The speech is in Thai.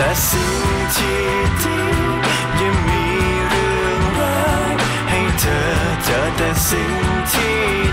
แต่สิ่งที่ดียังมีเรื่องร้ายให้เธอเจอแต่สิ่งที่